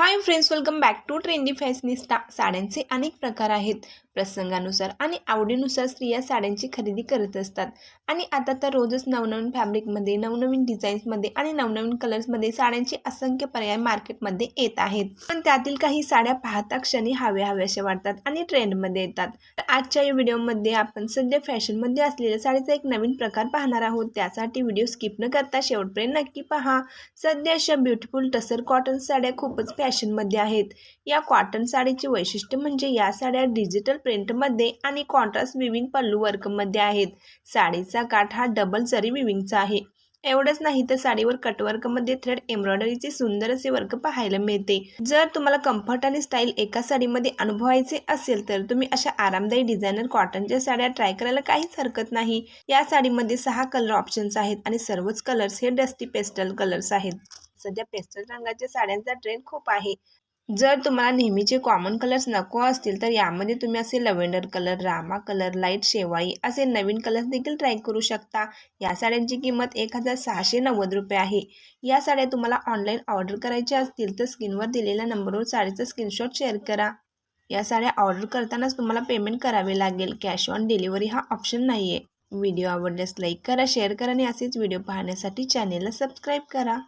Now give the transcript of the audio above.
Hi friends welcome back to trendy fashionista साड्यांचे अनेक प्रकार आहेत. प्रसंगानुसार आणि आवडीनुसार स्त्रिया साड्यांची खरेदी करत असतात. आणि आता तर रोजच नवनवीन फॅब्रिकमध्ये नवनवीन डिझाईन्समध्ये आणि नवनवीन कलर्समध्ये साड्यांचे असंख्य पर्याय मार्केटमध्ये येत आहेत. पण त्यातील काही साड्या पाहता क्षणी हव्या हव्याशा वाटतात आणि ट्रेंडमध्ये येतात. तर आजच्या या व्हिडिओमध्ये आपण सध्या फॅशनमध्ये असलेल्या साडीचा एक नवीन प्रकार पाहणार आहोत. त्यासाठी व्हिडिओ स्किप न करता शेवटपर्यंत नक्की पहा. सध्या अशा ब्युटिफुल टसर कॉटन साड्या खूपच फॅशनमध्ये आहेत. या कॉटन साडीचे वैशिष्ट्य म्हणजे या साड्या डिजिटल प्रिंटमध्ये आणि कॉन्ट्रास्ट विविंग पल्लू वर्कमध्ये आहेत. साडीचा काठ हा डबल जरी विविंगचा आहे. एवढंच नाही तर साडीवर कटवर्कमध्ये थ्रेड एम्ब्रॉयडरीचे सुंदर असे वर्क पाहायला मिळते. जर तुम्हाला कम्फर्ट आणि स्टाईल एका साडीमध्ये अनुभवायचे असेल तर तुम्ही अशा आरामदायी डिझायनर कॉटनच्या साड्या ट्राय करायला काहीच हरकत नाही. या साडीमध्ये सहा कलर ऑप्शन्स आहेत आणि सर्वच कलर्स हे डस्टी पेस्टल कलर्स आहेत. सध्या पेस्टल रंगाच्या साड्यांचा ट्रेंड खूप आहे. जर तुम्हाला नेहमीचे कॉमन कलर्स नको असतील तर यामध्ये तुम्ही असे lavender colour Rama colour light शेवाई असे नवीन कलर्स देखील ट्राय करू शकता. या साड्यांची किंमत एक हजार सहाशे नव्वद रुपये आहे. या साड्या तुम्हाला ऑनलाईन ऑर्डर करायच्या असतील तर स्क्रीनवर दिलेल्या नंबरवर साडीचा स्क्रीनशॉट शेअर करा. या साड्या ऑर्डर करतानाच तुम्हाला पेमेंट करावे लागेल. कॅश ऑन डिलिव्हरी हा ऑप्शन नाही आहे व्हिडिओ आवडल्यास लाईक करा शेअर करा आणि असेच व्हिडिओ पाहण्यासाठी चॅनेलला सबस्क्राईब करा.